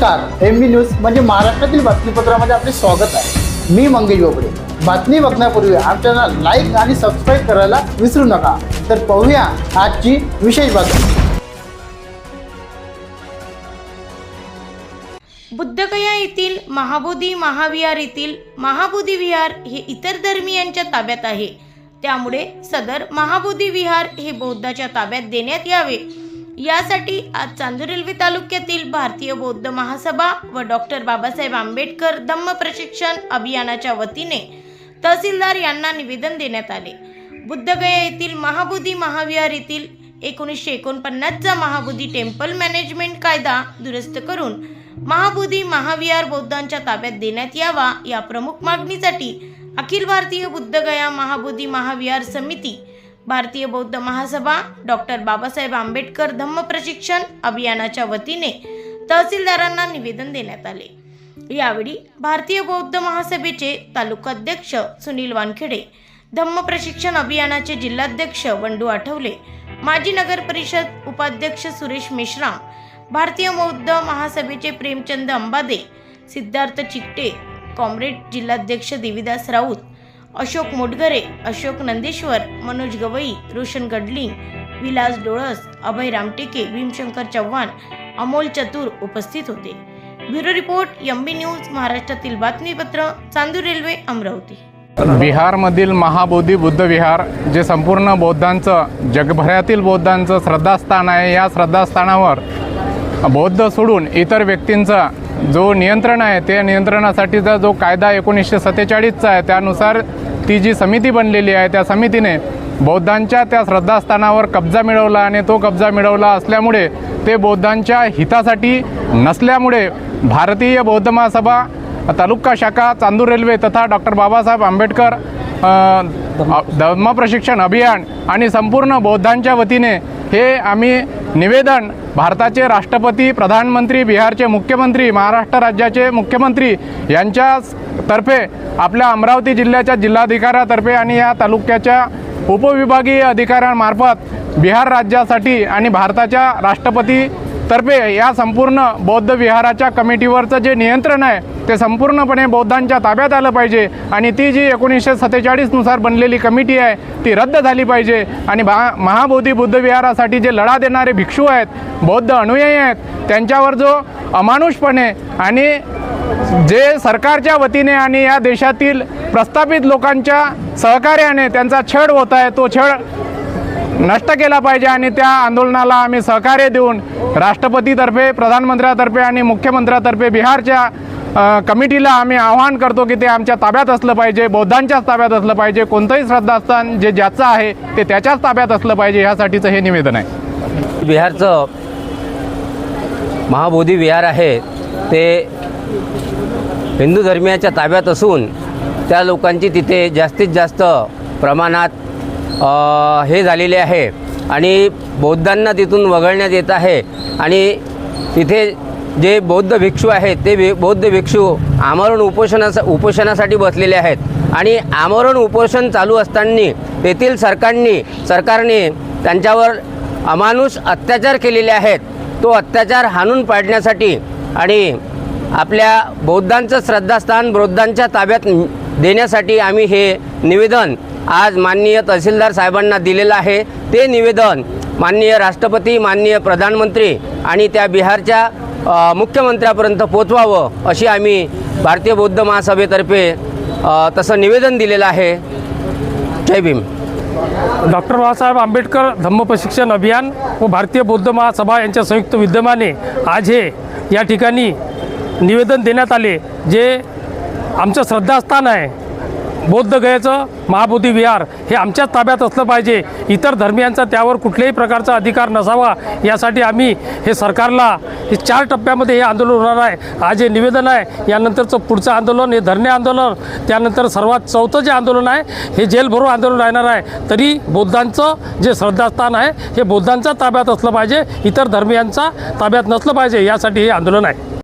नमस्कार एम बी न्यूज म्हणजे महाराष्ट्रातील बातमीपत्रामध्ये आपले स्वागत आहे. मी मंगेश बोबडे. बातमी बघण्यापूर्वी आमच्या लाईक आणि सबस्क्राईब करायला विसरू नका. तर पाहूया आजची विशेष बातमी. बुद्धगया येथील महाबोधी महाविहार येथील महाबोधी विहार हे इतर धर्मियांच्या ताब्यात आहे. त्यामुळे सदर महाबोधी विहार हे बौद्धाच्या ताब्यात देण्यात यावे. यासाठी आज चांदूर रेल्वे तालुक्यातील भारतीय बौद्ध महासभा व डॉक्टर बाबासाहेब आंबेडकर धम्म प्रशिक्षण अभियानाच्या वतीने तहसीलदार यांना निवेदन देण्यात आले. बुद्धगया येथील महाबोधी महाविहार येथील एकोणीसशे एकोणपन्नासचा महाबोधी टेम्पल मॅनेजमेंट कायदा दुरुस्त करून महाबोधी महाविहार बौद्धांच्या ताब्यात देण्यात यावा या प्रमुख मागणीसाठी अखिल भारतीय बुद्धगया महाबोधी महाविहार समिती भारतीय बौद्ध महासभा डॉक्टर बाबासाहेब आंबेडकर धम्म प्रशिक्षण अभियानाच्या वतीने तहसीलदारांना निवेदन देण्यात आले. यावेळी भारतीय बौद्ध महासभेचे तालुकाध्यक्ष सुनील वानखेडे धम्म प्रशिक्षण अभियानाचे जिल्हाध्यक्ष वंडू आठवले माजी नगर परिषद उपाध्यक्ष सुरेश मेश्राम भारतीय बौद्ध महासभेचे प्रेमचंद अंबादे सिद्धार्थ चिकटे कॉम्रेड जिल्हाध्यक्ष देवीदास राऊत अशोक मोटगरे अशोक नंदेश्वर मनोज गवई रोशन गडलिंग विलास डोळस अभय रामटेके भीमशंकर चव्हाण अमोल चतुर उपस्थित होते. ब्युरो रिपोर्ट एमबी न्यूज महाराष्ट्रातील बातमीपत्र चांदूर रेल्वे अमरावती. बिहारमधील महाबोधी बुद्ध विहार जे संपूर्ण बौद्धांचं जगभरातील बौद्धांचं श्रद्धास्थान आहे या श्रद्धास्थानावर बौद्ध सोडून इतर व्यक्तींचा जो नियंत्रण आहे त्या नियंत्रणासाठीचा जो कायदा एकोणीसशे सत्तेचाळीसचा आहे त्यानुसार ती जी समिती बनलेली आहे त्या समितीने बौद्धांच्या त्या श्रद्धास्थानावर कब्जा मिळवला आणि तो कब्जा मिळवला असल्यामुळे ते बौद्धांच्या हितासाठी नसल्यामुळे भारतीय बौद्ध महासभा तालुका शाखा चांदूर रेल्वे तथा डॉक्टर बाबासाहेब आंबेडकर धर्म प्रशिक्षण अभियान आणि संपूर्ण बौद्धांच्या वतीने हे आम्ही निवेदन भारताचे राष्ट्रपती प्रधानमंत्री बिहारचे मुख्यमंत्री महाराष्ट्र राज्याचे मुख्यमंत्री यांच्या तर्फे आपल्या अमरावती जिल्ह्याच्या जिल्हाधिकाऱ्यातर्फे आणि या तालुक्याच्या उपविभागीय अधिकाऱ्यांमार्फत बिहार राज्यासाठी आणि भारताच्या राष्ट्रपती तर्फे या संपूर्ण बौद्ध विहाराच्या कमिटीवरचं जे नियंत्रण आहे ते संपूर्णपणे बौद्धांच्या ताब्यात आलं पाहिजे. आणि ती जी एकोणीसशे सत्तेचाळीसनुसार बनलेली कमिटी आहे ती रद्द झाली पाहिजे. आणि भा महाबोधी बुद्धविहारासाठी जे लढा देणारे भिक्षू आहेत बौद्ध अनुयायी आहेत त्यांच्यावर जो अमानुषपणे आणि जे सरकारच्या वतीने आणि या देशातील प्रस्थापित लोकांच्या सहकार्याने त्यांचा छळ होत आहे तो छळ नष्ट केला पाहिजे आणि त्या आंदोलनाला आम्ही सहकार्य देऊन राष्ट्रपतीतर्फे प्रधानमंत्र्यातर्फे आणि मुख्यमंत्र्यातर्फे बिहारच्या कमिटीला आम्ही आवाहन करतो की ते आमच्या ताब्यात असलं पाहिजे बौद्धांच्याच ताब्यात असलं पाहिजे कोणतंही श्रद्धास्थान जे ज्याचं आहे ते त्याच्याच ताब्यात असलं पाहिजे ह्यासाठीचं हे निवेदन आहे. बिहारचं महाबोधी विहार आहे ते हिंदू धर्मियाच्या ताब्यात असून त्या लोकांची तिथे जास्तीत जास्त प्रमाणात हे झालेले आहे. आणि बौद्धांना तिथून वगळण्यात येत आहे. आणि तिथे जे बौद्ध भिक्षू आहेत ते भि बौद्ध भिक्षू आमरण उपोषणासा उपोषणासाठी बसलेले आहेत. आणि आमरण उपोषण चालू असताना तेथील सरकारनी सरकारने त्यांच्यावर अमानुष अत्याचार केलेले आहेत. तो अत्याचार हाणून पाडण्यासाठी आणि आपल्या बौद्धांचं श्रद्धास्थान बौद्धांच्या ताब्यात देण्यासाठी आम्ही हे निवेदन आज माननीय तहसीलदार साहेबांना दिलेलं आहे. ते निवेदन माननीय राष्ट्रपती माननीय प्रधानमंत्री आणि त्या बिहारच्या मुख्यमंत्र्यापर्यंत पोचवावं अशी आम्ही भारतीय बौद्ध महासभेतर्फे तसं निवेदन दिलेलं आहे. जय भीम. डॉक्टर बाबासाहेब आंबेडकर धम्म प्रशिक्षण अभियान व भारतीय बौद्ध महासभा यांच्या संयुक्त विद्यमाने आज हे या ठिकाणी निवेदन देण्यात आले जे आमचं श्रद्धास्थान आहे. बौद्धगयेचं महाबोधी विहार हे आमच्याच ताब्यात असलं पाहिजे. इतर धर्मियांचा त्यावर कुठल्याही प्रकारचा अधिकार नसावा यासाठी आम्ही हे सरकारला हे चार टप्प्यामध्ये हे आंदोलन होणार आहे. आज हे निवेदन आहे यानंतरचं पुढचं आंदोलन हे धरणे आंदोलन त्यानंतर सर्वात चौथं जे आंदोलन आहे हे जेलभरो आंदोलन राहणार आहे. तरी बौद्धांचं जे श्रद्धास्थान आहे हे बौद्धांच्या ताब्यात असलं पाहिजे इतर धर्मियांचा ताब्यात नसलं पाहिजे यासाठी हे आंदोलन आहे.